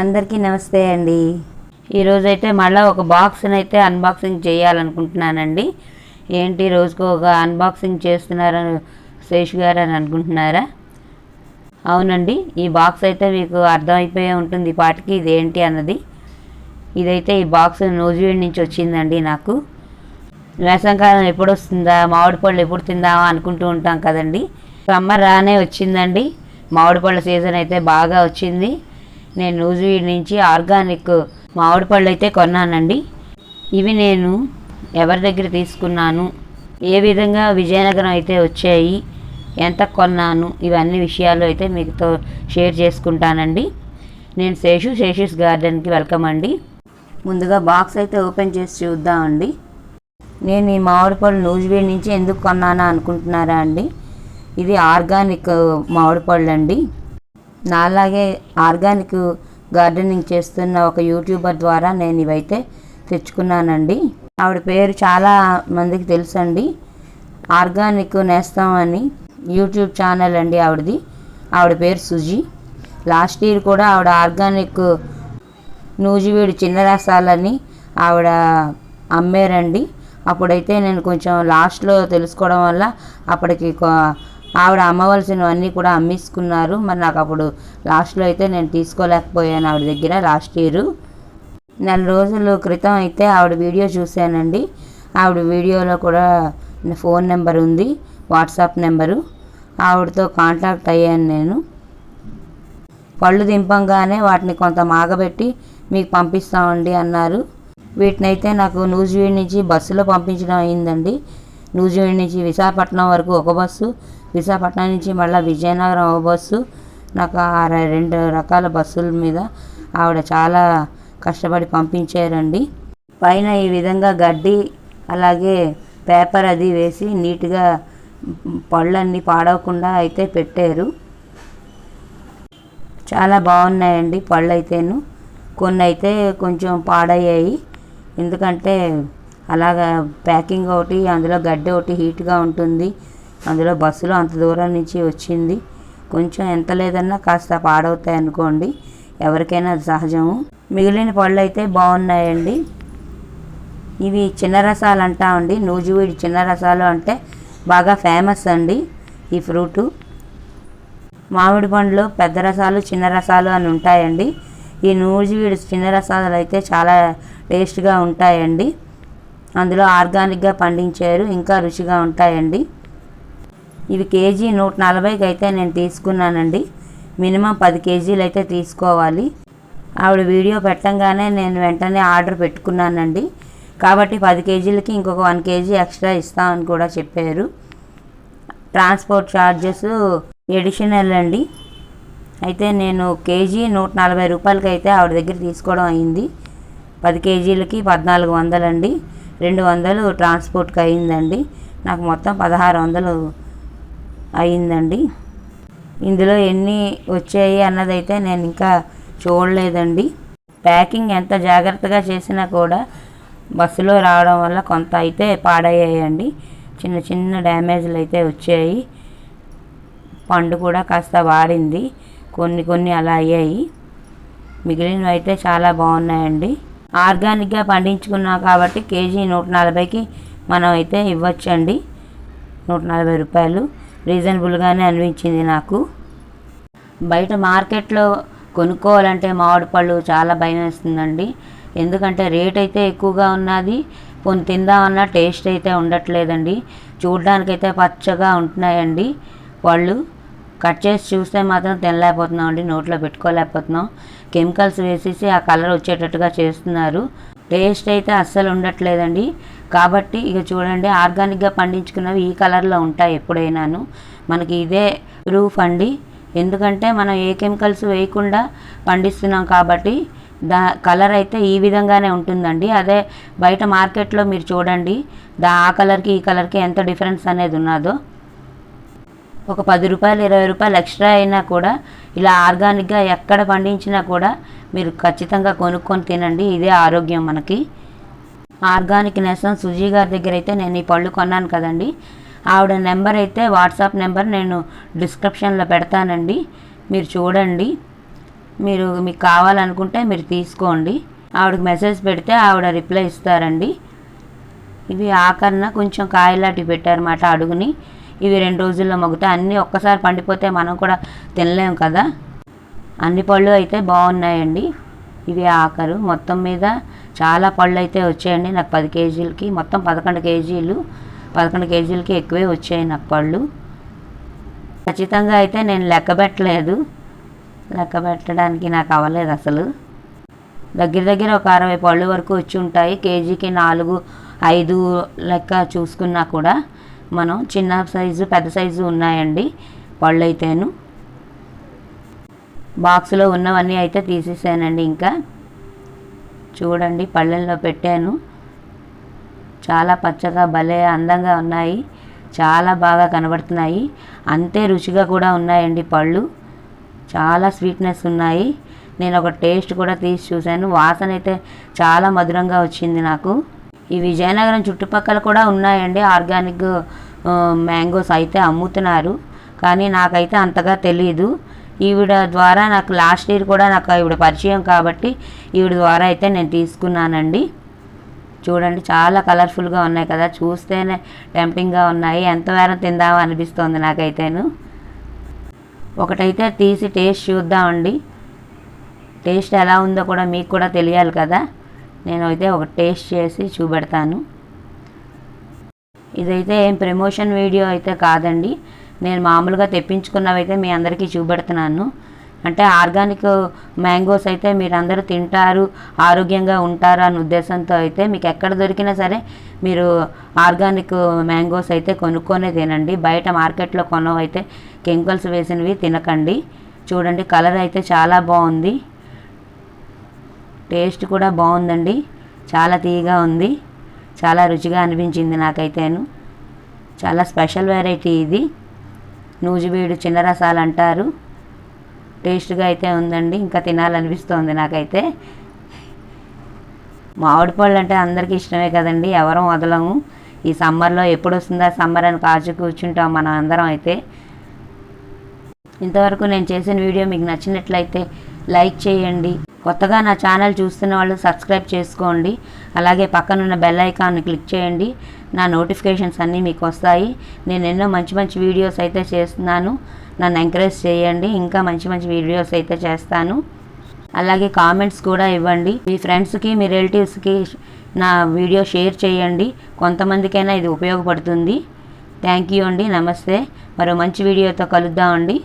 అందరికీ నమస్తే అండి. ఈరోజైతే మళ్ళీ ఒక బాక్స్ని అయితే అన్బాక్సింగ్ చేయాలనుకుంటున్నానండి. ఏంటి రోజుకు ఒక అన్బాక్సింగ్ చేస్తున్నారని శేష్ గారు అని అనుకుంటున్నారా? అవునండి ఈ బాక్స్ అయితే మీకు అర్థమైపోయే ఉంటుంది. ఈ పాటికి ఇది ఏంటి అన్నది. ఇదైతే ఈ బాక్స్ నూజివీడ్ నుంచి వచ్చిందండి నాకు. వేసంకాలం ఎప్పుడు వస్తుందా మామిడి పళ్ళు ఎప్పుడు తిందామా అనుకుంటూ ఉంటాం కదండి. సమ్మర్ రానే వచ్చిందండి. మామిడి పళ్ళ సీజన్ అయితే బాగా వచ్చింది. నేను నూజివీడ్ నుంచి ఆర్గానిక్ మామిడి పళ్ళు అయితే కొన్నానండి. ఇవి నేను ఎవరి దగ్గర తీసుకున్నాను ఏ విధంగా విజయనగరం అయితే వచ్చాయి ఎంత కొన్నాను ఇవన్నీ విషయాలు అయితే మీతో షేర్ చేసుకుంటానండి. నేను శేషు శేషుస్ గార్డెన్కి వెల్కమ్ అండి. ముందుగా బాక్స్ అయితే ఓపెన్ చేసి చూద్దామండి. నేను ఈ మామిడి పళ్ళు నూజివీడ్ నుంచి ఎందుకు కొన్నానా అనుకుంటున్నారా అండి? ఇది ఆర్గానిక్ మామిడి పళ్ళు అండి నాలాగే ఆర్గానిక్ గార్డెనింగ్ చేస్తున్న ఒక యూట్యూబర్ ద్వారా నేను ఇవైతే తెచ్చుకున్నానండి. ఆవిడ పేరు చాలా మందికి తెలుసండి. ఆర్గానిక్ నేస్తామని యూట్యూబ్ ఛానల్ అండి ఆవిడది. ఆవిడ పేరు సుజీ. లాస్ట్ ఇయర్ కూడా ఆవిడ ఆర్గానిక్ నూజివీడు చిన్న రసాలని ఆవిడ అమ్మారండి. అప్పుడైతే నేను కొంచెం లాస్ట్లో తెలుసుకోవడం వల్ల అప్పటికి ఆవిడ అమ్మవలసినవన్నీ కూడా అమ్మేసుకున్నారు. మరి నాకు అప్పుడు లాస్ట్లో అయితే నేను తీసుకోలేకపోయాను ఆవిడ దగ్గర లాస్ట్ ఇయర్. నెల రోజుల క్రితం అయితే ఆవిడ వీడియో చూశానండి. ఆవిడ వీడియోలో కూడా ఫోన్ నెంబర్ ఉంది వాట్సాప్ నెంబరు. ఆవిడతో కాంటాక్ట్ అయ్యాను నేను. పళ్ళు దింపంగానే వాటిని కొంత మాగబెట్టి మీకు పంపిస్తామండి అన్నారు. వీటినైతే నాకు నూజివీడ్ నుంచి బస్సులో పంపించడం అయిందండి. నూజివీడ్ నుంచి విశాఖపట్నం వరకు ఒక బస్సు విశాఖపట్నం నుంచి మళ్ళీ విజయనగరం ఓ బస్సు నాకు ఆ రెండు రకాల బస్సుల మీద ఆవిడ చాలా కష్టపడి పంపించారండి. పైన ఈ విధంగా గడ్డి అలాగే పేపర్ అది వేసి నీట్గా పళ్ళన్నీ పాడవకుండా అయితే పెట్టారు. చాలా బాగున్నాయండి పళ్ళు అయితేను కొన్ని అయితే కొంచెం పాడయ్యాయి. ఎందుకంటే అలాగా ప్యాకింగ్ ఒకటి అందులో గడ్డి ఒకటి హీట్గా ఉంటుంది. అందులో బస్సులో అంత దూరం నుంచి వచ్చింది. కొంచెం ఎంత లేదన్నా కాస్త పాడవుతాయి అనుకోండి ఎవరికైనా అది సహజము. మిగిలిన పళ్ళు అయితే బాగున్నాయండి. ఇవి చిన్న రసాలు అంటామండి. నూజివీడి చిన్న రసాలు అంటే బాగా ఫేమస్ అండి ఈ ఫ్రూటు. మామిడి పండ్లు పెద్ద రసాలు చిన్న రసాలు అని ఉంటాయండి. ఈ నూజివీడు చిన్న రసాలు అయితే చాలా టేస్ట్గా ఉంటాయండి. అందులో ఆర్గానిక్గా పండించారు. ఇంకా రుచిగా ఉంటాయండి. ఇవి కేజీ నూట నలభైకి అయితే నేను తీసుకున్నానండి. మినిమం పది కేజీలు అయితే తీసుకోవాలి. ఆవిడ వీడియో పెట్టంగానే నేను వెంటనే ఆర్డర్ పెట్టుకున్నానండి. కాబట్టి పది కేజీలకి ఇంకొక వన్ కేజీ ఎక్స్ట్రా ఇస్తామని కూడా చెప్పారు. ట్రాన్స్పోర్ట్ ఛార్జెస్ ఎడిషనల్ అండి. అయితే నేను కేజీ నూట నలభై రూపాయలకి అయితే ఆవిడ దగ్గర తీసుకోవడం అయింది. పది కేజీలకి పద్నాలుగు వందలండి. రెండు వందలు ట్రాన్స్పోర్ట్కి అయిందండి. నాకు మొత్తం పదహారు వందలు అయిందండి. ఇందులో ఎన్ని వచ్చాయి అన్నదైతే నేను ఇంకా చూడలేదండి. ప్యాకింగ్ ఎంత జాగ్రత్తగా చేసినా కూడా బస్సులో రావడం వల్ల కొంత అయితే పాడయ్యాయండి. చిన్న చిన్న డ్యామేజ్లు అయితే వచ్చాయి. పండు కూడా కాస్త వాడింది. కొన్ని కొన్ని అలా అయ్యాయి. మిగిలినవి అయితే చాలా బాగున్నాయండి. ఆర్గానిక్గా పండించుకున్నాం కాబట్టి కేజీ నూట నలభైకి మనం అయితే ఇవ్వచ్చండి. నూట నలభై రూపాయలు. రీజనబుల్గానే అనిపించింది నాకు. బయట మార్కెట్లో కొనుక్కోవాలంటే మామిడి పళ్ళు చాలా భయం వేస్తుందండి. ఎందుకంటే రేట్ అయితే ఎక్కువగా ఉన్నది. కొన్ని తిందామన్నా టేస్ట్ అయితే ఉండట్లేదండి. చూడ్డానికైతే పచ్చగా ఉంటున్నాయండి పళ్ళు. కట్ చేసి చూస్తే మాత్రం తినలేకపోతున్నాం అండి నోట్లో పెట్టుకోలేకపోతున్నాం. కెమికల్స్ వేసేసి ఆ కలర్ వచ్చేటట్టుగా చేస్తున్నారు. టేస్ట్ అయితే అస్సలు ఉండట్లేదండి. కాబట్టి ఇక చూడండి ఆర్గానిక్గా పండించుకున్నవి ఈ కలర్లో ఉంటాయి ఎప్పుడైనాను. మనకి ఇదే ప్రూఫ్ అండి. ఎందుకంటే మనం ఏ కెమికల్స్ వేయకుండా పండిస్తున్నాం కాబట్టి దా కలర్ అయితే ఈ విధంగానే ఉంటుందండి. అదే బయట మార్కెట్లో మీరు చూడండి దా ఆ కలర్కి ఈ కలర్కి ఎంత డిఫరెన్స్ అనేది ఉన్నదో. ఒక పది రూపాయలు ఇరవై రూపాయలు ఎక్స్ట్రా అయినా కూడా ఇలా ఆర్గానిక్గా ఎక్కడ పండించినా కూడా మీరు ఖచ్చితంగా కొనుక్కొని తినండి. ఇదే ఆరోగ్యం మనకి. ఆర్గానిక్ నేషన్ సుజీ గారి దగ్గర అయితే నేను ఈ పళ్ళు కొన్నాను కదండి. ఆవిడ నెంబర్ అయితే వాట్సాప్ నెంబర్ నేను డిస్క్రిప్షన్లో పెడతానండి. మీరు చూడండి. మీరు మీకు కావాలనుకుంటే మీరు తీసుకోండి. ఆవిడకి మెసేజ్ పెడితే ఆవిడ రిప్లై ఇస్తారండి. ఇవి ఆఖరణ కొంచెం కాయలాంటివి పెట్టారన్నమాట అడుగుని. ఇవి రెండు రోజుల్లో మగ్గుతాయి అన్నీ ఒక్కసారి పండిపోతే మనం కూడా తినలేము కదా. అన్ని పళ్ళు అయితే బాగున్నాయండి. ఇవి ఆఖరు మొత్తం మీద చాలా పళ్ళు అయితే వచ్చాయండి. నాకు పది కేజీలకి మొత్తం పదకొండు కేజీలు పదకొండు కేజీలకి ఎక్కువే వచ్చాయి నాకు పళ్ళు. ఖచ్చితంగా అయితే నేను లెక్క పెట్టలేదు. లెక్క పెట్టడానికి నాకు అవ్వలేదు అసలు. దగ్గర దగ్గర ఒక అరవై పళ్ళు వరకు వచ్చి ఉంటాయి. కేజీకి నాలుగు ఐదు లెక్క చూసుకున్నా కూడా మనం చిన్న సైజు పెద్ద సైజు ఉన్నాయండి పళ్ళు అయితేను. బాక్స్లో ఉన్నవన్నీ అయితే తీసేసానండి ఇంకా. చూడండి పళ్ళెల్లో పెట్టాను. చాలా పచ్చగా భలే అందంగా ఉన్నాయి. చాలా బాగా కనబడుతున్నాయి. అంతే రుచిగా కూడా ఉన్నాయండి పళ్ళు. చాలా స్వీట్నెస్ ఉన్నాయి. నేను ఒక టేస్ట్ కూడా తీసి చూశాను. వాసన అయితే చాలా మధురంగా వచ్చింది నాకు. ఈ విజయనగరం చుట్టుపక్కల కూడా ఉన్నాయండి. ఆర్గానిక్ మ్యాంగోస్ అయితే అమ్ముతున్నారు. కానీ నాకైతే అంతగా తెలియదు ఈవిడ ద్వారా నాకు లాస్ట్ ఇయర్ కూడా నాకు ఈవిడ పరిచయం కాబట్టి ఈవిడ ద్వారా అయితే నేను తీసుకున్నానండి. చూడండి చాలా కలర్ఫుల్గా ఉన్నాయి కదా. చూస్తేనే టెంపింగ్గా ఉన్నాయి. ఎంత వేరం తిందామా అనిపిస్తోంది నాకైతేను. ఒకటైతే తీసి టేస్ట్ చూద్దామండి. టేస్ట్ ఎలా ఉందో కూడా మీకు కూడా తెలియాలి కదా. నేను అయితే ఒక టేస్ట్ చేసి చూపెడతాను. ఇదైతే ఏం ప్రమోషన్ వీడియో అయితే కాదండి. నేను మామూలుగా తెప్పించుకున్నవైతే మీ అందరికీ చూపెడుతున్నాను. అంటే ఆర్గానిక్ మ్యాంగోస్ అయితే మీరు అందరూ తింటారు ఆరోగ్యంగా ఉంటారు అనే ఉద్దేశంతో అయితే మీకు ఎక్కడ దొరికినా సరే మీరు ఆర్గానిక్ మ్యాంగోస్ అయితే కొనుక్కొనే తినండి. బయట మార్కెట్లో కొనవైతే కెమికల్స్ వేసినవి తినకండి. చూడండి కలర్ అయితే చాలా బాగుంది. టేస్ట్ కూడా బాగుందండి. చాలా తీయగా ఉంది. చాలా రుచిగా అనిపించింది నాకైతేను. చాలా స్పెషల్ వెరైటీ ఇది. నూజివీడు చిన్న రసాలు అంటారు. టేస్ట్గా అయితే ఉందండి. ఇంకా తినాలనిపిస్తోంది నాకైతే. మామిడి పళ్ళు అంటే అందరికీ ఇష్టమే కదండి. ఎవరం వదలము. ఈ సమ్మర్లో ఎప్పుడు వస్తుందా సమ్మర్ అని కాచు కూర్చుంటాం మనం అందరం అయితే. ఇంతవరకు నేను చేసిన వీడియో మీకు నచ్చినట్లయితే లైక్ చేయండి. కొత్తగా నా ఛానల్ చూస్తున్న వాళ్ళు సబ్స్క్రైబ్ చేసుకోండి. అలాగే పక్కనున్న బెల్ ఐకాన్ని క్లిక్ చేయండి. నా నోటిఫికేషన్స్ అన్నీ మీకు వస్తాయి. నేను ఎన్నో మంచి మంచి వీడియోస్ అయితే చేస్తున్నాను. నన్ను ఎంకరేజ్ చేయండి. ఇంకా మంచి మంచి వీడియోస్ అయితే చేస్తాను. అలాగే కామెంట్స్ కూడా ఇవ్వండి. మీ ఫ్రెండ్స్కి మీ రిలేటివ్స్కి నా వీడియో షేర్ చేయండి. కొంతమందికైనా ఇది ఉపయోగపడుతుంది. థ్యాంక్ యూ అండి. నమస్తే. మరో మంచి వీడియోతో కలుద్దామండి